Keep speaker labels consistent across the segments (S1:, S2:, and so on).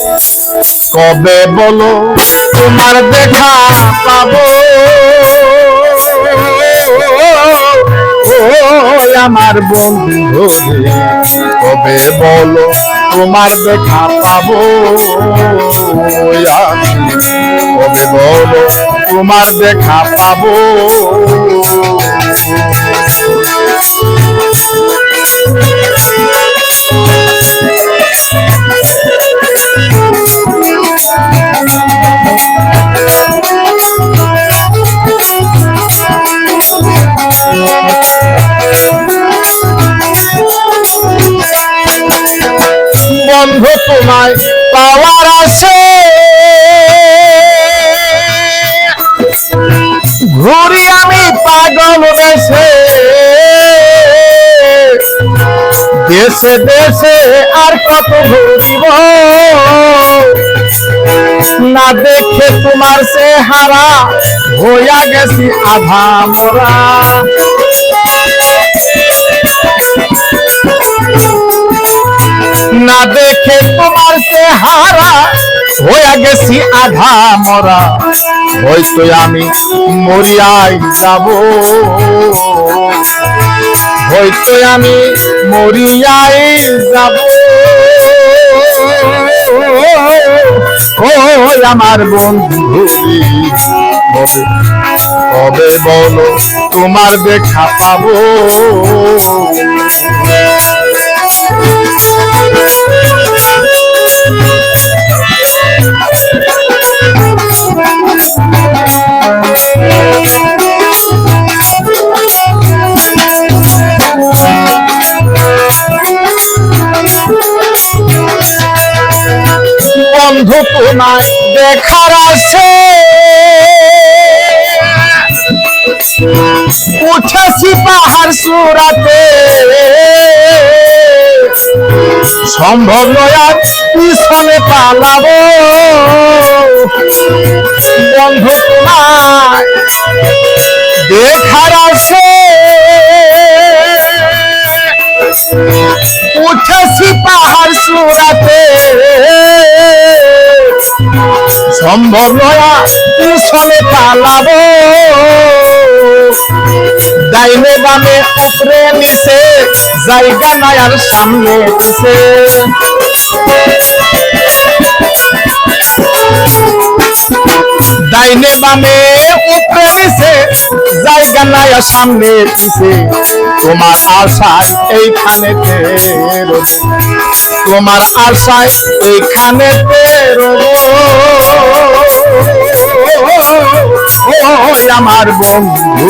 S1: কবে বলো, তোমার দেখা পাবো? আমার বন্ধু কবে বলো, তোমার দেখা পাবো? কবে বলো, তোমার দেখা পাবো? ঘুরি আমি পাগল দেশে। দেশে দেশে আর কত ঘুরিব? না দেখে তোমার সে হারা হইয়া গেছি আধা মোরা। না দেখে তোমার চেহারা হইয়া গেছি আধা মরা। হয়তো আমি মরিয়াই যাব। হয়তো আমি মরিয়াই যাব। ও আমার বন্ধু? কবে বলো তোমার দেখা পাবো? বন্ধু তোমায় দেখার আছে। উঠেছি পাহাড় সুরাতে সম্ভব নয় পিছনে পালাবো। বন্ধু তোমায় দেখার আছে উঠেছি পাহাড় সুরাতে সম্ভব নয় পিছনে পালাবো। ডাইনে বামে উপরে নিচে, জায়গা নাই আর সামনে পিছে। ডাইনে বামে উপরে নিচে, জায়গা নাই আর সামনে পিছে। তোমার আশায় এইখানেতে রবো তোমার আশায় এইখানে আমার বন্ধু।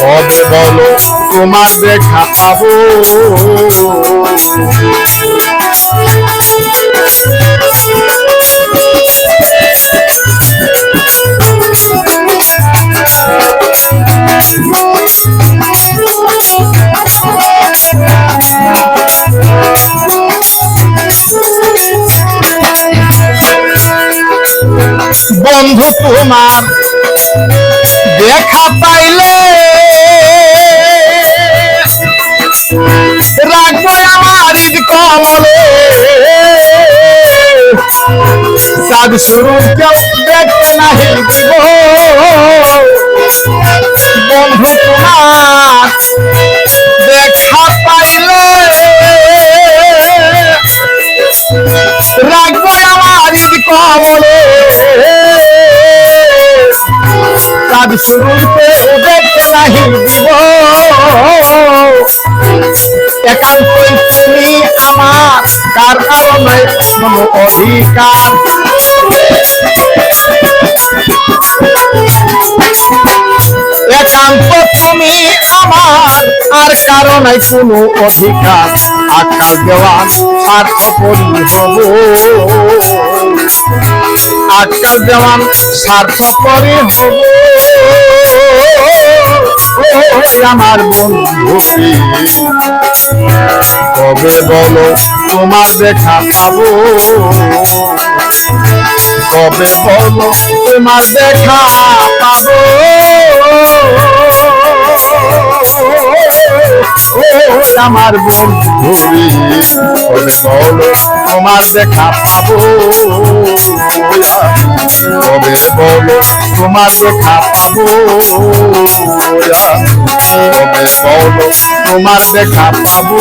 S1: কবে বলো তোমার দেখা পাবো। বন্ধু তোমার দেখা পাইলে। রাখব আমার ঈদ কমলে। চাঁদ শুরু কেউ দেখতে নাহি দিব। বন্ধু তোমার শুরুতে দেখতে নাহি দিব। একান্তই তুমি আমার কার কারণে কোনো অধিকার। একান্ত তুমি আমার, আর কারণে কোনো অধিকার। আকাল দেওয়ান স্বার্থপরি হব। আকাল দেওয়ান স্বার্থপরি হব। আমার বন্ধু কবে বলো তোমার দেখা পাবো? কবে বলো তোমার দেখা পাবো? ও আমার বন্ধু তবে বলো তোমার দেখা পাবো। তবে বলো, তোমার দেখা পাবো। তবে বলো, তোমার দেখা পাবো।